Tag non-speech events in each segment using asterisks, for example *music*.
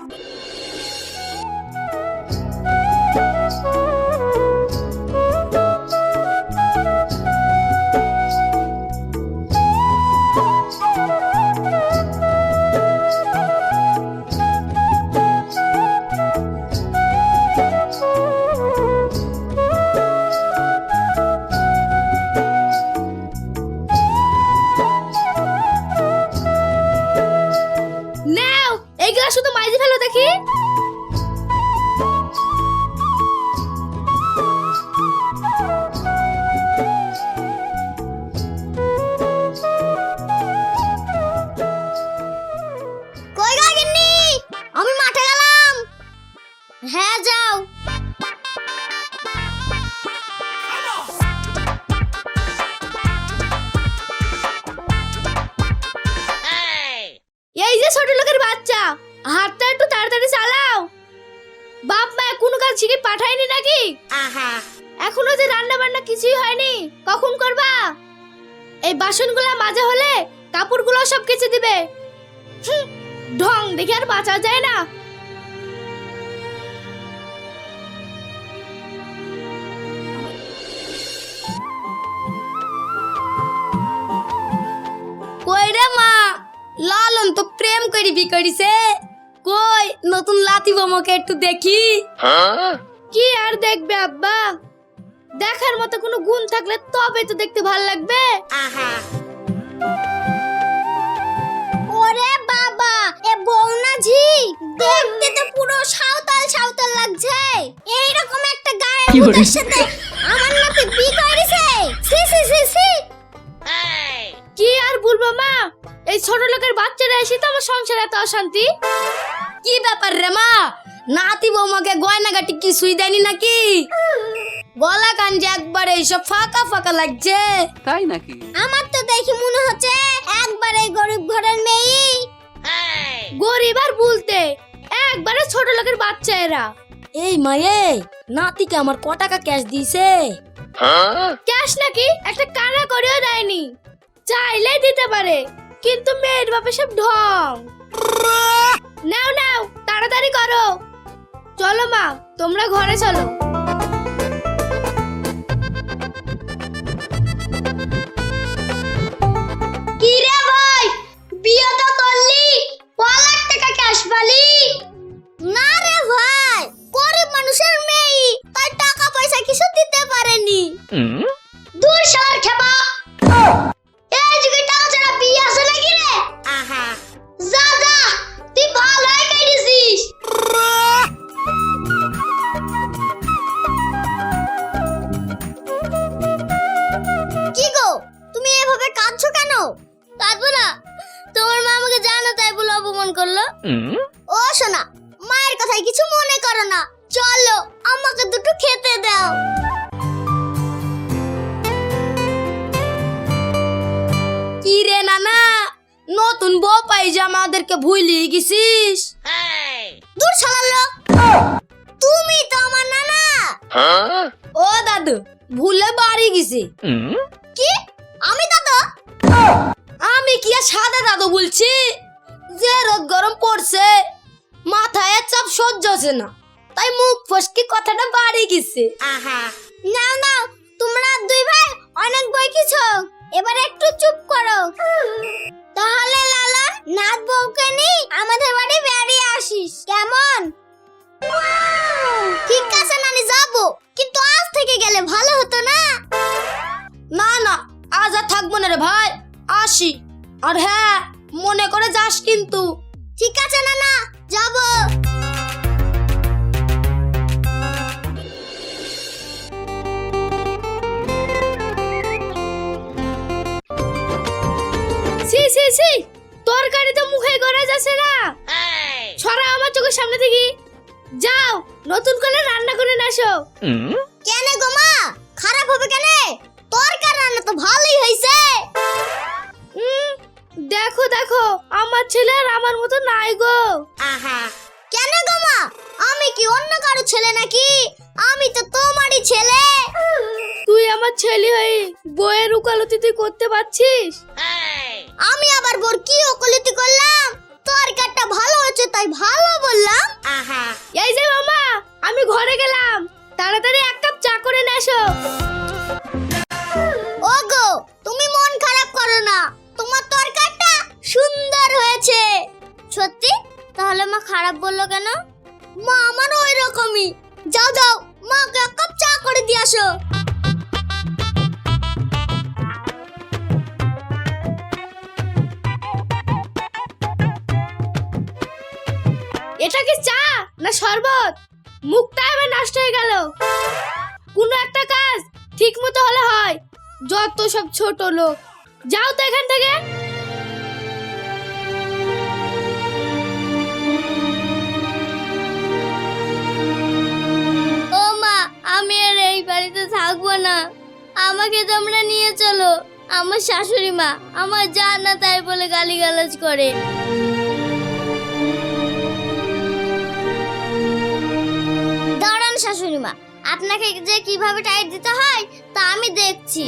নাও যে ছোট লোকের বাচ্চা। হাতটা একটু তাড়াতাড়ি চালাও। বাপ মা কোনো কাজ শিখে পাঠায়নি নাকি? আহা। এখনও যে রান্না বান্না কিছুই হয়নি কখন করবা? এই বাসনগুলো মাজা হলে কাপড়গুলো সব কেচে দিবে। ঢং দেখে আর বাঁচা যায় না। তো প্রেম করি বি করিছে কই নতুন লাতি বোমকে একটু দেখি। কি আর দেখবে আব্বা? দেখার মতো কোনো গুণ থাকলে তবে তো দেখতে ভালো লাগবে। ওরে বাবা এ দেখতে তো পুরো সাঁওতাল সাঁওতাল লাগছে। এইরকম একটা গায়ের বলিস? ভূতের সাথে আমার নাতি বি করেছে সি সি সি সি লোকের বাচ্চারা এসে তো আমার সংসারে এত অশান্তি? কি ব্যাপার রে মা? নাতি বৌমাকে গয়নাগাটি কিছুই দেয়নি নাকি? গলা কান যে একবারে এইসব ফাঁকা ফাঁকা লাগছে। তাই নাকি? আমার তো দেখি মনে হচ্ছে একবারে গরিব ঘরের মেয়ে। গরিব আর বলতে একবারে ছোট লোকের বাচ্চা এরা। এই মায়ে নাতিকে আমার ক টাকা ক্যাশ দিয়েছে? ক্যাশ নাকি? একটা কানা করেও দেয়নি। চাইলে দিতে পারে। কিন্তু মেয়ের বাপে সব ঢং। নাও নাও তাড়াতাড়ি করো। চলো মা তোমরা ঘরে চলো। কি রে ভাই বিয়ে তো করলি ক লাখ টাকা ক্যাশ পালি? না রে ভাই গরিব মানুষের মেয়ে তাই টাকা পয়সা কিছু দিতে পারেনি? দূর শহর খেপা। অপমান করল? ও শোনা মায়ের কথায় কিছু মনে করো না। চলো আমাকে দুটো খেতে দাও। কি রে নানা? নতুন বউ পাই যে আমাদেরকে ভুলিয়ে গেছিস? দূর তুমি তো আমার নানা। ও দাদু ভুলে বাড়ি গেছি। কি? আমি দাদা? আমি কি আর সাদা দাদু বলছি? যে রোদ গরম পড়ছে মাথায় চাপ সহ্য হচ্ছে না। তাই মুখ ফসকে কথাটা বাড়ি গেছে। আহা। নাও নাও তোমরা দুই ভাই অনেক বই কিছু। এবার একটু চুপ করো। তাহলে লালা নাত বউকে নি আমাদের বাড়ি বেরিয়ে আসিস। কেমন? ঠিক আছে নানি যাব। কিন্তু আজ থেকে গেলে ভালো হতো না। না না আজ আর থাকব না রে ভাই। আসি। আর হ্যাঁ মনে করে যাস কিন্তু। ঠিক আছে নানা। যাব। সি সি সি তরকারি তো মুখে গড়ে যাচ্ছে না। ছড়া আমার চোখের সামনে থেকে যাও নতুন করে রান্না করে নাসো কেন গো মা? খারাপ হবে কেন? তরকারি রান্না তো ভালোই হয়েছে। দেখো দেখো আমার ছেলে আর আমার মতো নাই গো। আহা কেন গো মা? আমি কি অন্য কারও ছেলে নাকি? আমি তো তোমারই ছেলে। তুই আমার ছেলে হই বইয়ের উকালতি তুই করতে পারছিস? আমি আবার বোর কি উকালতি করলাম? তোর তরকারটা ভালো হচ্ছে তাই ভালো বললাম। আহা। এই যে মামা আমি ঘরে গেলাম। তাড়াতাড়ি এক কাপ চা করে নিয়ে এসো। ওগো তুমি মন খারাপ করো না। তোমার তোর সত্যি? তাহলে মা খারাপ বলল কেন? মা আমার ওই রকমই যাও যাও, মাকে এক কাপ চা করে দিয়ে আসো। এটা কি চা না শরবত? মুখটা এবার নষ্ট হয়ে গেল। কোনো একটা কাজ ঠিক মতো হলে হয়। যত সব ছোট লোক। যাও তো এখান থেকে। আমাকে তোমরা নিয়ে চলো। আমার শাশুড়ি মা আমার যা না তাই বলে গালিগালাজ করে। দাঁড়ান শাশুড়ি মা, আপনাকে যে কীভাবে টাইট দিতে হয় তা আমি দেখছি।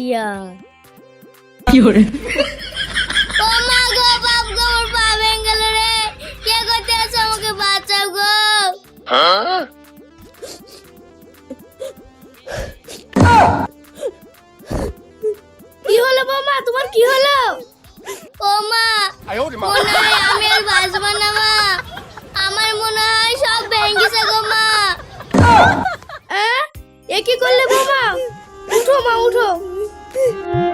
জিয়া কি ওরে ও মা গো বাপ গো আমার পা ভেঙে গেল রে কে করতে আছো আমাকে বাঁচাও কি হলো বৌমা তোমার কি হলো ও মা মনে হয় আমি আর বাঁচব না মা আমার মনে হয় সব ভেঙে গো মা এ কি করলে বৌমা উঠো মা উঠো Bye.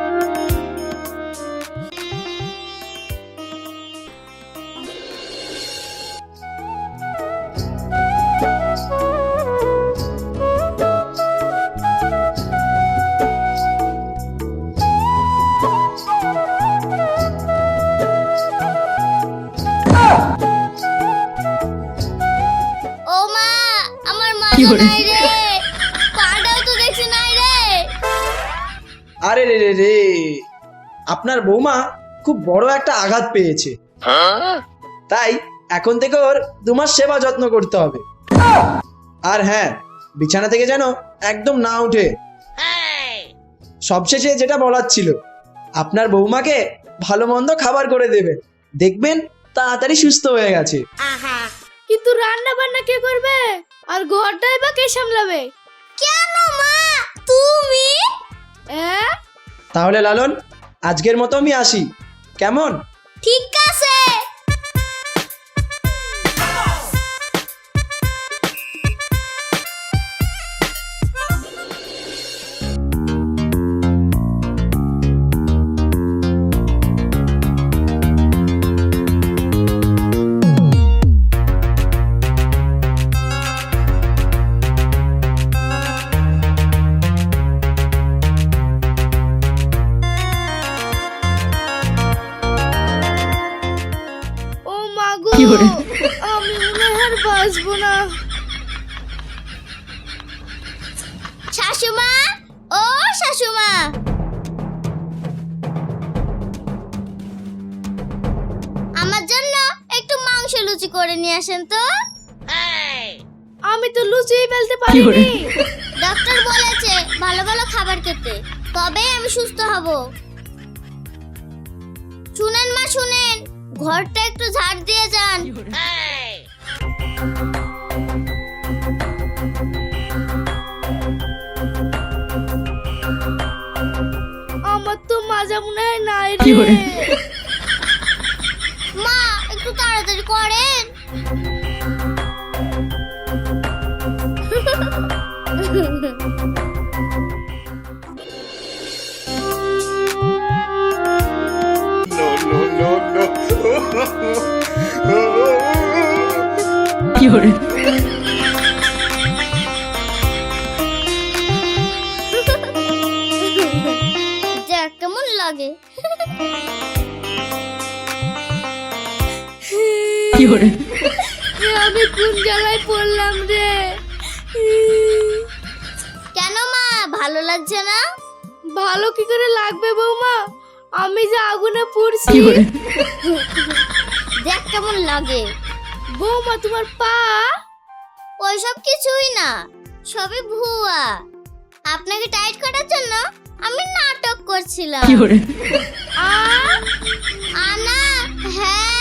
আপনার বৌমা খুব বড় একটা আঘাত পেয়েছে। তাই এখন থেকে ওর তোমার সেবা যত্ন করতে হবে। আর হ্যাঁ বিছানা থেকে যেন একদম না উঠে। সবশেষে যেটা বলার ছিল আপনার বৌমাকে ভালো মন্দ খাবার করে দেবে। দেখবেন তাড়াতাড়ি সুস্থ হয়ে গেছে। কিন্তু রান্না বান্না কে করবে? আর ঘরটাই বা কে সামলাবে? কেন মা? তুমি? হ্যাঁ তাহলে লালন আজকের মতো আমি আসি। কেমন? ঠিক আছে। বাঁচবো না। শাশুমা? ও শাশুমা। আমার জন্য একটু মাংস লুচি করে নিয়ে আসেন তো। আমি তো লুচি ফেলতে পারিনি। ডাক্তার বলেছে ভালো ভালো খাবার খেতে। তবেই আমি সুস্থ হব। শুনেন মা শুনেন। ঘরটা একটু ঝাড় দিয়ে যান। আমার তো মাজা মনে হয় নাই রে। মা একটু তাড়াতাড়ি করেন। No, no, no, no. *laughs* দেখ কেমন লাগে। এ আমি কোন জায়গায় পড়লাম রে? কেন মা ভালো লাগছে না? ভালো কি করে লাগবে বৌমা? আমি যে আগুনে পড়ছি। দেখ কেমন লাগে। বৌমা তোমার পা? ওইসব কিছুই না সবই ভুয়া। আপনাকে টাইট করার জন্য আমি নাটক করছিলাম। আনা হ্যাঁ